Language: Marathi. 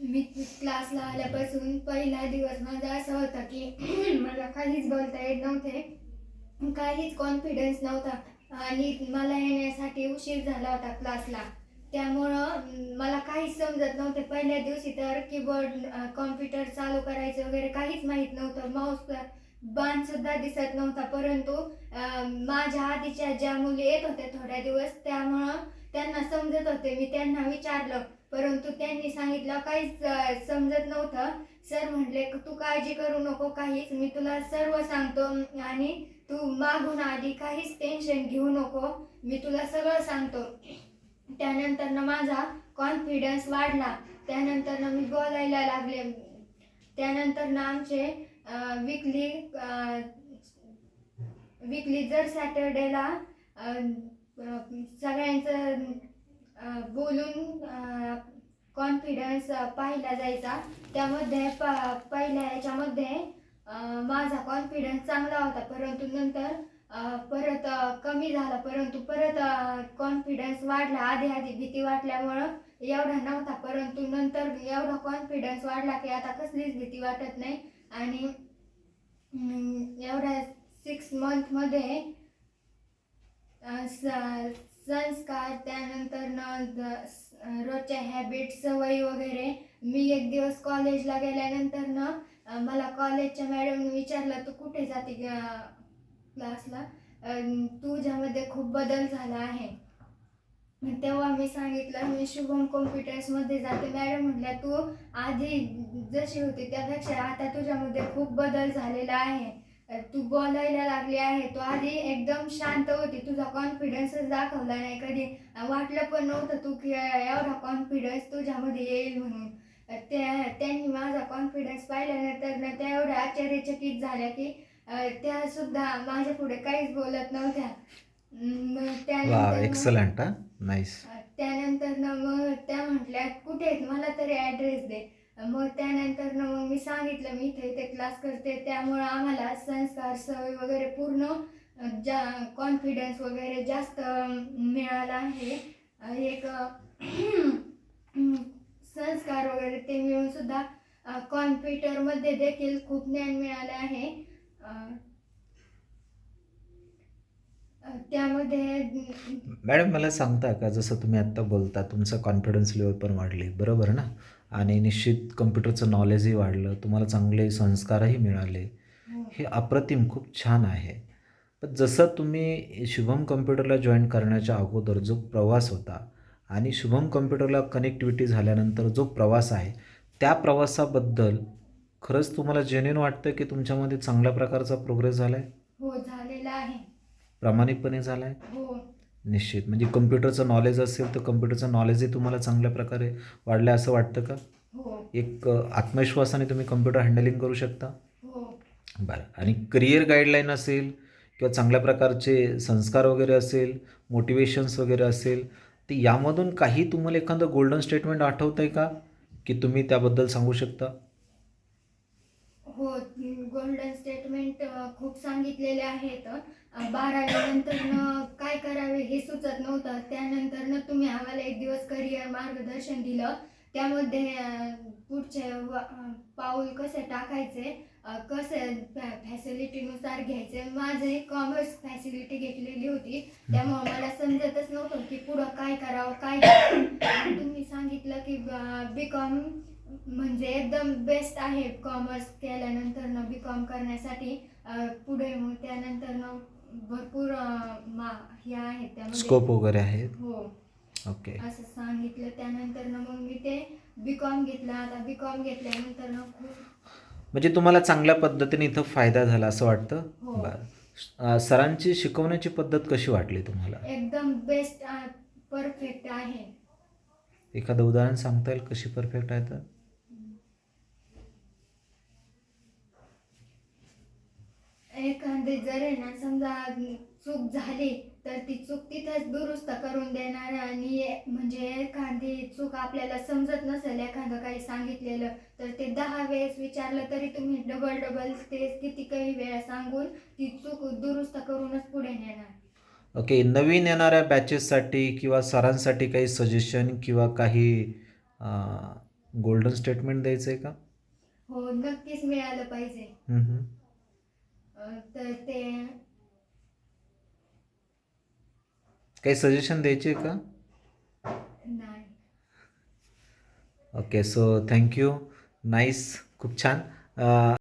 मी क्लासला आल्यापासून पहिला दिवस माझा असा होता की मला काहीच बोलता येत नव्हते. काहीच कॉन्फिडन्स नव्हता. आणि मला येण्यासाठी उशीर झाला होता क्लासला. त्यामुळं मला काहीच समजत नव्हते. पहिल्या दिवशी तर कीबोर्ड कॉम्प्युटर चालू करायचं वगैरे काहीच माहीत नव्हतं. माऊस बाण सुद्धा दिसत नव्हता. परंतु माझ्या आधीच्या ज्या मुली येत होत्या थोड्या दिवस त्यामुळं त्यांना समजत होते. मी त्यांना विचारलं परंतु त्यांनी सांगितलं काहीच समजत नव्हतं. सर म्हटले तू काळजी करू नको काहीच. मी तुला सर्व सांगतो आणि तू मागून आधी काहीच टेन्शन घेऊ नको. मी तुला सगळं सांगतो. त्यानंतर ना माझा कॉन्फिडन्स वाढला. त्यानंतरनं मी बोलायला लागले. त्यानंतरनं आमचे विकली विकली जर सॅटर्डेला सगळ्यांचं बोलून कॉन्फिडन्स पाहिला जायचा. त्यामध्ये प पहिल्या याच्यामध्ये माझा कॉन्फिडन्स चांगला होता. परंतु नंतर परत कमी झाला. परंतु परत कॉन्फिडन्स वाढला. आधी आधी भीती वाटल्यामुळं एवढा नव्हता. परंतु नंतर एवढा कॉन्फिडन्स वाढला की आता कसलीच भीती वाटत नाही. आणि एवढ्या सिक्स मंथमध्ये स- संस्कार त्यानंतर न द- रोजच्या हॅबिट सवयी वगैरे. मी एक दिवस कॉलेजला गेल्यानंतर न मला कॉलेजच्या मॅडमने विचारलं तू कुठे जाते क्लासला तुझ्यामध्ये खूप बदल झाला आहे. तेव्हा मी सांगितलं मी शुभम कॉम्प्युटर्समध्ये जाते. मॅडम म्हटल्या तू आधी जशी होती त्यापेक्षा आता तुझ्यामध्ये खूप बदल झालेला आहे. तू बोलायला लागली आहे तू आधी एकदम शांत होती तुझा कॉन्फिडन्सच दाखवला नाही कधी. वाटलं पण नव्हतं तू एवढा कॉन्फिडन्स तुझ्यामध्ये येईल म्हणून. त्या त्यांनी माझा कॉन्फिडन्स पाहिल्यानंतर ना त्या एवढ्या आश्चर्यचकित झाल्या की त्या सुद्धा माझ्या पुढे काहीच बोलत नव्हत्या. त्यानंतर त्यानंतर ना मग त्या म्हटल्या कुठे आहेत? मला तरी ॲड्रेस दे. मग त्यानंतर मग मी सांगितलं मी इथे इथे क्लास करते. त्यामुळं आम्हाला संस्कार सवय वगैरे पूर्ण जा कॉन्फिडन्स वगैरे जास्त मिळाला आहे. एक संस्कार वगैरे ते मिळून सुद्धा कॉम्प्युटरमध्ये देखील खूप ज्ञान मिळालं आहे. त्यामध्ये मॅडम मला सांगता का? जसं तुम्ही आत्ता बोलता तुमचं कॉन्फिडन्स लेवल पण वाढली. बरोबर ना? आणि निश्चित कम्प्युटरचं नॉलेजही वाढलं तुम्हाला चांगले संस्कारही मिळाले. हो. हे अप्रतिम खूप छान आहे. पण जसं तुम्ही शुभम कम्प्युटरला जॉईन करण्याच्या अगोदर जो प्रवास होता आणि शुभम कम्प्युटरला कनेक्टिव्हिटी झाल्यानंतर जो प्रवास आहे त्या प्रवासाबद्दल खरंच तुम्हाला जेन्युन वाटतं की तुमच्यामध्ये चांगल्या प्रकारचा प्रोग्रेस झाला आहे हो झालेला आहे. प्रामाणिकपणे झाला आहे हो. निश्चित. म्हणजे कम्प्युटरचं नॉलेज असेल तर कम्प्युटरचं नॉलेजही तुम्हाला चांगल्या प्रकारे वाढलं असं वाटतं का? हो. एक आत्मविश्वासाने तुम्ही कम्प्युटर हँडलिंग करू शकता. हो. बरं. आणि करिअर गाईडलाईन असेल किंवा चांगल्या प्रकारचे संस्कार वगैरे असेल मोटिवेशन्स वगैरे असेल तर यामधून काही तुम्हाला एखादं गोल्डन स्टेटमेंट आठवतं आहे का? की तुम्ही त्याबद्दल सांगू शकता? हो. गोल्डन स्टेटमेंट खूप सांगितलेले आहेत. बारावीनंतर काय काही सुचत नव्हतं. त्यानंतर तुम्ही आम्हाला एक दिवस करिअर मार्गदर्शन दिलं. त्यामध्ये पुढचे पाऊल कसे टाकायचे कसे फॅसिलिटीनुसार घ्यायचे. माझे कॉमर्स फॅसिलिटी घेतलेली होती. त्यामुळे मला समजतच नव्हतं की पुढं काय करावं काय तुम्ही सांगितलं की बी कॉम म्हणजे एकदम बेस्ट आहे कॉमर्स केल्यानंतर ना बी कॉम करण्यासाठी पुढे मग त्यानंतर ना भरपूर मा हे आहेत त्यामध्ये. स्कोप वगैरे आहेत? हो. ओके असं सांगितलं. त्यानंतर न मग मी ते बी कॉम घेतलं. आता बी कॉम घेतल्यानंतर न खूप म्हणजे तुम्हाला चांगल्या पद्धतीने इथं फायदा झाला असं वाटतं? हो. बरं. सरांची शिकवण्याची पद्धत कशी वाटली तुम्हाला? एकदम बेस्ट परफेक्ट आहे. एखादं उदाहरण सांगता येईल? कशी परफेक्ट आहे तर एखादी जर ना समजा चूक झाली तर ती चूक तिथंच दुरुस्त करून देणार आणि म्हणजे एखादी चूक आपल्याला समजत नसेल एखादं काही सांगितलेलं तर ते दहा वेळेस विचारलं तरी तुम्ही डबल डबल ते किती काही वेळा सांगून ती चूक दुरुस्त करूनच पुढे नेणार. ओके नवीन येणाऱ्या बॅचेससाठी किंवा सरांसाठी काही सजेशन किंवा काही गोल्डन स्टेटमेंट द्यायचं आहे का? हो नक्कीच मिळालं पाहिजे. तर ते काही सजेशन द्यायचे का? नाही. ओके सो थँक्यू नाईस खूप छान.